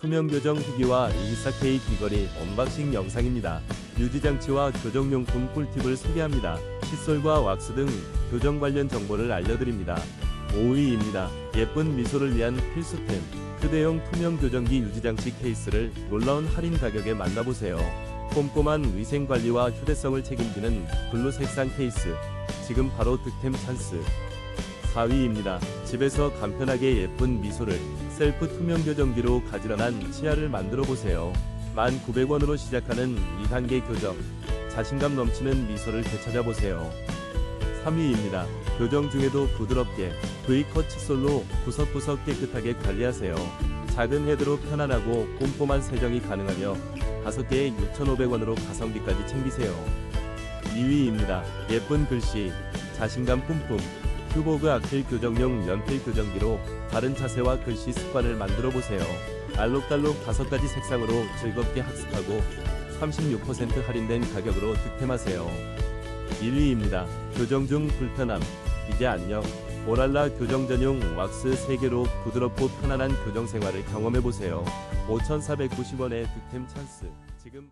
투명 교정 후기와 인스타케이 귀걸이 언박싱 영상입니다. 유지장치와 교정용품 꿀팁을 소개합니다. 칫솔과 왁스 등 교정 관련 정보를 알려드립니다. 5위입니다. 예쁜 미소를 위한 필수템. 휴대용 투명 교정기 유지장치 케이스를 놀라운 할인 가격에 만나보세요. 꼼꼼한 위생관리와 휴대성을 책임지는 블루 색상 케이스. 지금 바로 득템 찬스. 4위입니다. 집에서 간편하게 예쁜 미소를 셀프 투명 교정기로 가지런한 치아를 만들어 보세요. 1,900원으로 시작하는 2단계 교정. 자신감 넘치는 미소를 되찾아 보세요. 3위입니다. 교정 중에도 부드럽게 V컷 칫솔로 구석구석 깨끗하게 관리하세요. 작은 헤드로 편안하고 꼼꼼한 세정이 가능하며 5개에 6,500원으로 가성비까지 챙기세요. 2위입니다. 예쁜 글씨, 자신감 뿜뿜. 휴보그 아킬 교정용 연필 교정기로 바른 자세와 글씨 습관을 만들어 보세요. 알록달록 5가지 색상으로 즐겁게 학습하고 36% 할인된 가격으로 득템하세요. 1위입니다. 교정 중 불편함. 이제 안녕. 오랄라 교정 전용 왁스 3개로 부드럽고 편안한 교정 생활을 경험해 보세요. 5,490원의 득템 찬스. 지금